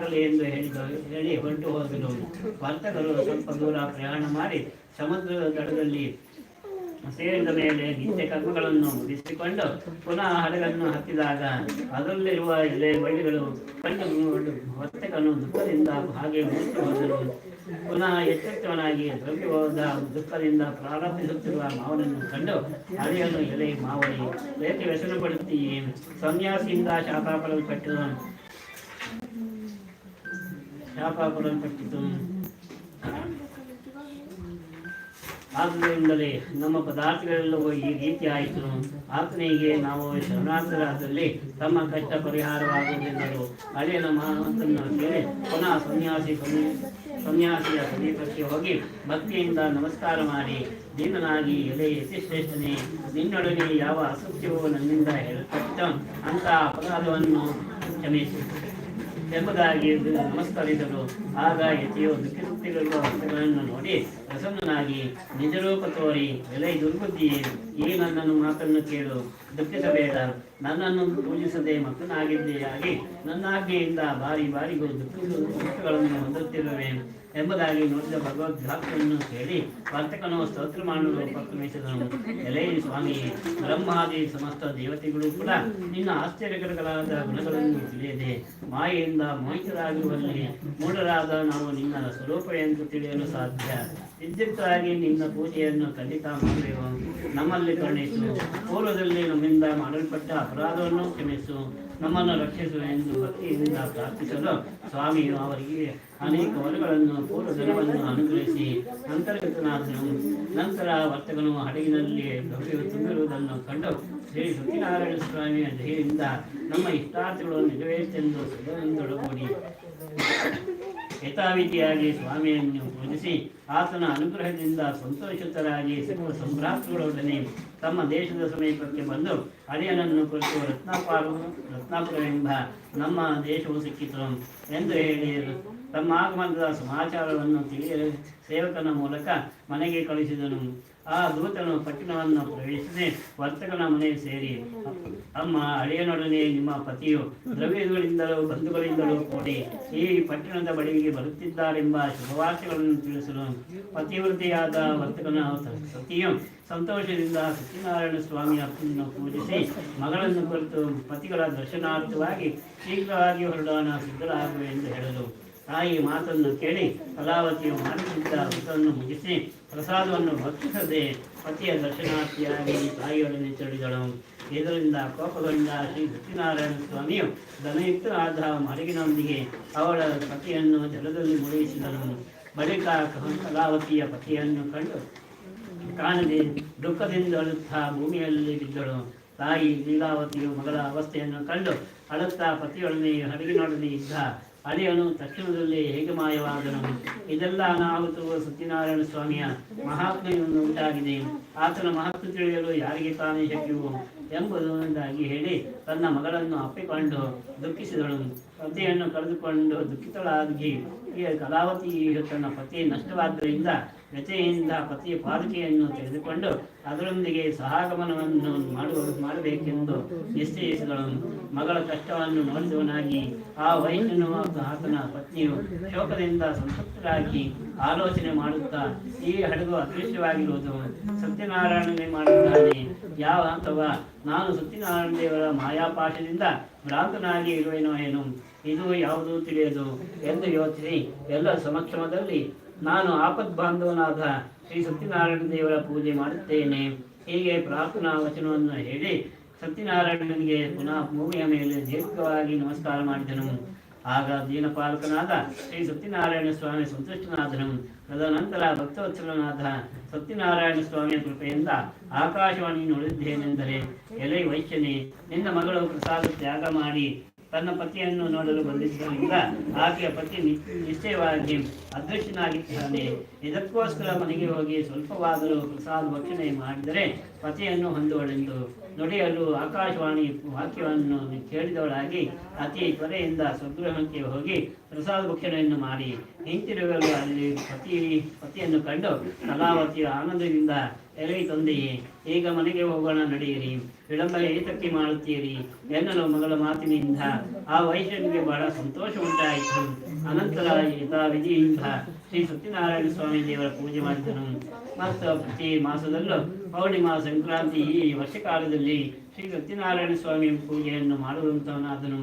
ಎಂದು ಹೇಳಿದರು ಹೇಳಿ ಹೊರಟು ಹೋದರು ವರ್ತಕರು ಸ್ವಲ್ಪ ದೂರ ಪ್ರಯಾಣ ಮಾಡಿ ಸಮುದ್ರದ ದಡದಲ್ಲಿ ಸೇರಿದ ಮೇಲೆ ನಿತ್ಯ ಕರ್ಮಗಳನ್ನು ಮುಗಿಸಿಕೊಂಡು ಪುನಃ ಹಡಗನ್ನು ಹತ್ತಿದಾಗ ಅದರಲ್ಲಿರುವ ಎಲೆ ಬಳ್ಳಿಗಳು ಕಂಡು ವರ್ತಕನು ದುಃಖದಿಂದ ಹಾಗೆ ಮೂರ್ತಿ ಹೋದರು ಪುನಃ ಎಚ್ಚೆತ್ತವನಾಗಿ ದ್ರವ್ಯವಾದ ದುಃಖದಿಂದ ಪ್ರಾರಂಭಿಸುತ್ತಿರುವ ಮಾವನನ್ನು ಕಂಡು ಹಳೆಯನ್ನು ಎಲೆ ಮಾವಳಿ ಏಕೆ ವ್ಯಸನ ಪಡುತ್ತೀಯೇ ಸನ್ಯಾಸಿಯಿಂದ ಶಾಪಾಪಡಲ್ಪಟ್ಟಿತು ಆದ್ದರಿಂದಲೇ ನಮ್ಮ ಪದಾರ್ಥಗಳೆಲ್ಲವೂ ಈ ರೀತಿ ಆಯಿತು. ಆತನಿಗೆ ನಾವು ಶರಣಾರ್ಥರಾದಲ್ಲಿ ತಮ್ಮ ಕಷ್ಟ ಪರಿಹಾರವಾಗುವುದೆಂದರು ಹಳೆಯನ ಮಾತನ್ನು ಕೇಳಿ ಪುನಃ ಸನ್ಯಾಸಿ ಸನ್ಯಾಸಿಯ ಸಮೀಪಕ್ಕೆ ಹೋಗಿ ಭಕ್ತಿಯಿಂದ ನಮಸ್ಕಾರ ಮಾಡಿ, ದೀನನಾಗಿ ಎಲೆ ಯತಿಶ್ರೇಷ್ಠನೇ ನಿನ್ನೊಡನೆ ಯಾವ ಅಸತ್ಯವೂ ನನ್ನಿಂದ ಹೇಳಲ್ಪಟ್ಟಿತೋ ಅಂತಹ ಅಪರಾಧವನ್ನು ಕ್ಷಮಿಸು. ಎಂಬುದಾಗಿ ನಮಸ್ಕರಿಸಲು ಆಗ ಯತಿಯು ದುಃಖಿಸುತ್ತಿರುವ ವಸ್ತುಗಳನ್ನು ನೋಡಿ ಪ್ರಸನ್ನನಾಗಿ ನಿಜರೂಪ ತೋರಿ ಎಲೈ ದುರ್ಬುದ್ಧಿಯೇ ಈ ನನ್ನನ್ನು ಮಾತನ್ನು ಕೇಳು, ದುಃಖಿಸಬೇಡ, ನನ್ನನ್ನು ಪೂಜಿಸದೆ ಮಕ್ಕನಾಗಿದ್ದೆಯಾಗಿ ನನ್ನ ಆಜ್ಞೆಯಿಂದ ಬಾರಿ ಬಾರಿಗೂ ದುಃಖ ದುಃಖಗಳನ್ನು ಹೊಂದುತ್ತಿರುವೆ ಎಂಬುದಾಗಿ ನೋಡಿದ ಭಗವದ್ಭಾಕ್ತಿಯನ್ನು ಕೇಳಿ ವರ್ತಕನು ಸ್ತೋತ್ರ ಮಾಡಲು ಉಪಕ್ರಮಿಸಿದನು. ಎಲೈ ಸ್ವಾಮಿ, ಬ್ರಹ್ಮಾದಿ ಸಮಸ್ತ ದೇವತೆಗಳು ಕೂಡ ನಿನ್ನ ಆಶ್ಚರ್ಯಕರಗಳಾದ ಗುಣಗಳನ್ನು ತಿಳಿಯದೆ ಮಾಯೆಯಿಂದ ಮೋಹಿತರಾಗಿರುವಲ್ಲಿ ಮೂಢರಾದ ನಾವು ನಿನ್ನ ಸ್ವರೂಪ ಎಂದು ತಿಳಿಯಲು ಸಾಧ್ಯ. ವಿದ್ಯುಕ್ತವಾಗಿ ನಿನ್ನ ಪೂಜೆಯನ್ನು ಖಂಡಿತ ಮಾಡಬೇಕು ನಮ್ಮಲ್ಲಿ ಕರುಣಿಸು. ಪೂರ್ವದಲ್ಲಿ ನಮ್ಮಿಂದ ಮಾಡಲ್ಪಟ್ಟ ಅಪರಾಧವನ್ನು ಕ್ಷಮಿಸು. ನಮ್ಮನ್ನು ರಕ್ಷಿಸು ಎಂದು ಭಕ್ತಿಯಿಂದ ಪ್ರಾರ್ಥಿಸಲು ಸ್ವಾಮಿಯು ಅವರಿಗೆ ಅನೇಕ ವರಗಳನ್ನು ಪೂರ್ವ ಧನವನ್ನು ಅನುಗ್ರಹಿಸಿ ಅಂತರ್ಗತನಾದನು. ನಂತರ ವರ್ತಕನು ಹಡಗಿನಲ್ಲಿ ದ್ರವ್ಯವು ತುಂಬಿರುವುದನ್ನು ಕಂಡು ಶ್ರೀ ಸತ್ಯನಾರಾಯಣ ಸ್ವಾಮಿಯ ದಯೆಯಿಂದ ನಮ್ಮ ಇಷ್ಟಾರ್ಥಗಳು ನೆರವೇರಿತೆಂದು ಸುಖದಿಂದೊಡಗೂಡಿ ಯಥಾವಿಧಿಯಾಗಿ ಸ್ವಾಮಿಯನ್ನು ಪೂಜಿಸಿ ಆತನ ಅನುಗ್ರಹದಿಂದ ಸಂತೋಷಿತರಾಗಿ ಸಕಲ ಸಂಭ್ರಾಂತಗಳೊಡನೆ ತಮ್ಮ ದೇಶದ ಸಮೀಪಕ್ಕೆ ಬಂದು ಅಳಿಯನನ್ನು ಕುರಿತು ರತ್ನಾಪುರ ಎಂಬ ನಮ್ಮ ದೇಶವು ಸಿಕ್ಕಿತು ಎಂದು ಹೇಳಿ ತಮ್ಮ ಆಗಮನದ ಸಮಾಚಾರವನ್ನು ತಿಳಿಯಲು ಸೇವಕನ ಮೂಲಕ ಮನೆಗೆ ಕಳಿಸಿದನು ಆ ದೂತನು ಪಟ್ಟಣವನ್ನು ಪ್ರವೇಶಿಸಿ ವರ್ತಕನ ಮನೆ ಸೇರಿ. ಅಮ್ಮ ಅಳಿಯನೊಡನೆ ನಿಮ್ಮ ಪತಿಯು ದ್ರವ್ಯಗಳಿಂದಲೂ ಬಂಧುಗಳಿಂದಲೂ ಕೂಡಿ ಈ ಪಟ್ಟಣದ ಬಳಿಗೆ ಬರುತ್ತಿದ್ದಾರೆಂಬ ಶುಭವಾರ್ತೆಗಳನ್ನು ತಿಳಿಸಲು ಪತಿವೃದ್ಧಿಯಾದ ವರ್ತಕನ ಸತಿಯು ಸಂತೋಷದಿಂದ ಸತ್ಯನಾರಾಯಣ ಸ್ವಾಮಿ ಅಪ್ಪನನ್ನು ಪೂಜಿಸಿ ಮಗಳನ್ನು ಕುರಿತು ಪತಿಗಳ ದರ್ಶನಾರ್ಥವಾಗಿ ಶೀಘ್ರವಾಗಿ ಹೊರಡೋಣ, ಸಿದ್ಧರಾಗುವೆ ಎಂದು ಹೇಳಲು ತಾಯಿ ಮಾತನ್ನು ಕೇಳಿ ಕಲಾವತಿಯು ಮಾಡಿಸಿದ್ದ ವ್ರತವನ್ನು ಮುಗಿಸಿ ಪ್ರಸಾದವನ್ನು ಭಕ್ಷಿಸದೆ ಪತಿಯ ದರ್ಶನಾರ್ಥಿಯಾಗಿ ತಾಯಿಯೊಡನೆ ತೆರಳಿದಳು. ಇದರಿಂದ ಕೋಪಗೊಂಡ ಶ್ರೀ ಸತ್ಯನಾರಾಯಣ ಸ್ವಾಮಿಯು ಧನಯುಕ್ತರಾದ ಮಡಗಿನೊಂದಿಗೆ ಅವಳ ಪತಿಯನ್ನು ಜಲದಲ್ಲಿ ಮುಳುಗಿಸಿದನು. ಬಳಿಕ ಕಲಾವತಿಯ ಪತಿಯನ್ನು ಕಂಡು ಕಾಣದೆ ದುಃಖದಿಂದ ಅಳುತ್ತಾ ಭೂಮಿಯಲ್ಲಿ ಬಿದ್ದಳು. ತಾಯಿ ಲೀಲಾವತಿಯು ಮಗಳ ಅವಸ್ಥೆಯನ್ನು ಕಂಡು ಅಳುತ್ತಾ ಪತಿಯೊಡನೆ ಹಡಗಿನೊಡನೆ ಇದ್ದ ಅಳಿಯನು ತಕ್ಷಣದಲ್ಲಿ ಹೇಗೆ ಮಾಯವಾದನು? ಇದೆಲ್ಲ ಅನಾಹುತವು ಸತ್ಯನಾರಾಯಣ ಸ್ವಾಮಿಯ ಮಹಾತ್ಮೆಯನ್ನು ಉಂಟಾಗಿದೆ. ಆತನ ಮಹತ್ವ ತಿಳಿಯಲು ಯಾರಿಗೆ ತಾನೇ ಶಕ್ಯವು ಎಂಬುದಾಗಿ ಹೇಳಿ ತನ್ನ ಮಗಳನ್ನು ಅಪ್ಪಿಕೊಂಡು ದುಃಖಿಸಿದಳು. ಪತಿಯನ್ನು ಕಳೆದುಕೊಂಡು ದುಃಖಿತಳಾಗಿ ಈ ಕಲಾವತಿ ತನ್ನ ಪತಿ ನಷ್ಟವಾದ್ದರಿಂದ ವ್ಯಥೆಯಿಂದ ಪತಿಯ ಪಾದುಕೆಯನ್ನು ತೆಗೆದುಕೊಂಡು ಅದರೊಂದಿಗೆ ಸಹಾಗಮನವನ್ನು ಮಾಡುವ ಮಾಡಬೇಕೆಂದು ನಿಶ್ಚಯಿಸಿದಳು. ಮಗಳ ಕಷ್ಟವನ್ನು ನೋಡಿದವನಾಗಿ ಆ ವೈದ್ಯನು ಆತನ ಪತ್ನಿಯು ಶೋಕದಿಂದ ಸಂತೃಪ್ತರಾಗಿ ಆಲೋಚನೆ ಮಾಡುತ್ತಾ ಈ ಹಡಗು ಅದೃಶ್ಯವಾಗಿರುವುದು ಸತ್ಯನಾರಾಯಣನೇ ಮಾಡುತ್ತಾನೆ ಯಾವ ಅಥವಾ ನಾನು ಸತ್ಯನಾರಾಯಣ ದೇವರ ಮಾಯಾಪಾಶದಿಂದ ಭ್ರಾಂತನಾಗಿ ಇರುವೆನೋ ಏನು. ಇದು ಯಾವುದು ತಿಳಿಯದು? ಎಂದು ಯೋಚಿಸಿ. ಎಲ್ಲ ಸಮಕ್ಷಮದಲ್ಲಿ ನಾನು ಆಪತ್ ಬಾಂಧವನಾದ ಶ್ರೀ ಸತ್ಯನಾರಾಯಣ ದೇವರ ಪೂಜೆ ಮಾಡುತ್ತೇನೆ. ಹೀಗೆ ಪ್ರಾರ್ಥನಾ ವಚನವನ್ನು ಹೇಳಿ ಸತ್ಯನಾರಾಯಣನಿಗೆ ಪುನಃ ಭೂಮಿಯ ಮೇಲೆ ದೀರ್ಘವಾಗಿ ನಮಸ್ಕಾರ ಮಾಡಿದನು. ಆಗ ದೀನಪಾಲಕನಾದ ಶ್ರೀ ಸತ್ಯನಾರಾಯಣ ಸ್ವಾಮಿ ಸಂತುಷ್ಟನಾದನು. ತದನಂತರ ಭಕ್ತವತ್ಸಲನಾದ ಸತ್ಯನಾರಾಯಣ ಸ್ವಾಮಿಯ ಕೃಪೆಯಿಂದ ಆಕಾಶವಾಣಿ ನುಡಿದ್ದೇನೆಂದರೆ, ಎಲೆ ವೈಶ್ಯನೇ, ನಿನ್ನ ಮಗಳು ಪ್ರಸಾದ ತ್ಯಾಗ ಮಾಡಿ ತನ್ನ ಪತಿಯನ್ನು ನೋಡಲು ಬಂದಿದ್ದರಿಂದ ಆಕೆಯ ಪತಿ ನಿಶ್ಚಯವಾಗಿ ಅದೃಶ್ಯನಾಗಿದ್ದಾನೆ ಇದಕ್ಕೋಸ್ಕರ ಮನೆಗೆ ಹೋಗಿ ಸ್ವಲ್ಪವಾದರೂ ಪ್ರಸಾದ ಭಕ್ಷಣೆ ಮಾಡಿದರೆ ಪತಿಯನ್ನು ಹೊಂದುವಳೆಂದು ನುಡಿಯಲು ಆಕಾಶವಾಣಿ ವಾಕ್ಯವನ್ನು ಕೇಳಿದವಳಾಗಿ ಅತಿ ತ್ವರೆಯಿಂದ ಸ್ವಗೃಹಕ್ಕೆ ಹೋಗಿ ಪ್ರಸಾದ ಭಕ್ಷಣೆಯನ್ನು ಮಾಡಿ ಹಿಂತಿರುಗಲು ಅಲ್ಲಿ ಪತಿ, ಪತಿಯನ್ನು ಕಂಡು ಕಲಾವತಿಯ ಆನಂದದಿಂದ ಎಲೆ ತಂದೆಯೇ, ಈಗ ಮನೆಗೆ ಹೋಗೋಣ ನಡೆಯಿರಿ. ವಿಳಂಬ ಏತಕ್ಕೆ ಮಾಡುತ್ತೀರಿ ಎನ್ನಲು ಮಗಳ ಮಾತಿನಿಂದ ಆ ವೈಶ್ಯನಿಗೆ ಬಹಳ ಸಂತೋಷ ಉಂಟಾಯಿತು. ಅನಂತರ ಯಥಾ ವಿಧಿಯಿಂದ ಶ್ರೀ ಸತ್ಯನಾರಾಯಣ ಸ್ವಾಮಿ ದೇವರ ಪೂಜೆ ಮಾಡಿದನು. ಮತ್ತು ಪ್ರತಿ ಮಾಸದಲ್ಲೂ ಪೌರ್ಣಿಮಾ ಸಂಕ್ರಾಂತಿ ಈ ವರ್ಷಕಾಲದಲ್ಲಿ ಶ್ರೀ ಸತ್ಯನಾರಾಯಣ ಸ್ವಾಮಿ ಪೂಜೆಯನ್ನು ಮಾಡುವಂತವನಾದನು.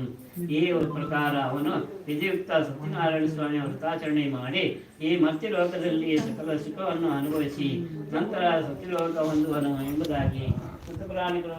ಈ ಪ್ರಕಾರ ಅವನು ವಿಧಿಯುಕ್ತ ಸತ್ಯನಾರಾಯಣ ಸ್ವಾಮಿಯ ವ್ರತಾಚರಣೆ ಮಾಡಿ ಈ ಮರ್ತ್ಯಲೋಕದಲ್ಲಿ ಸಕಲ ಸುಖವನ್ನು ಅನುಭವಿಸಿ ನಂತರ ಸತ್ಯಲೋಕ ಹೊಂದುವನು ಎಂಬುದಾಗಿ ಸತ್ಯಪ್ರಾಣಿಗಳು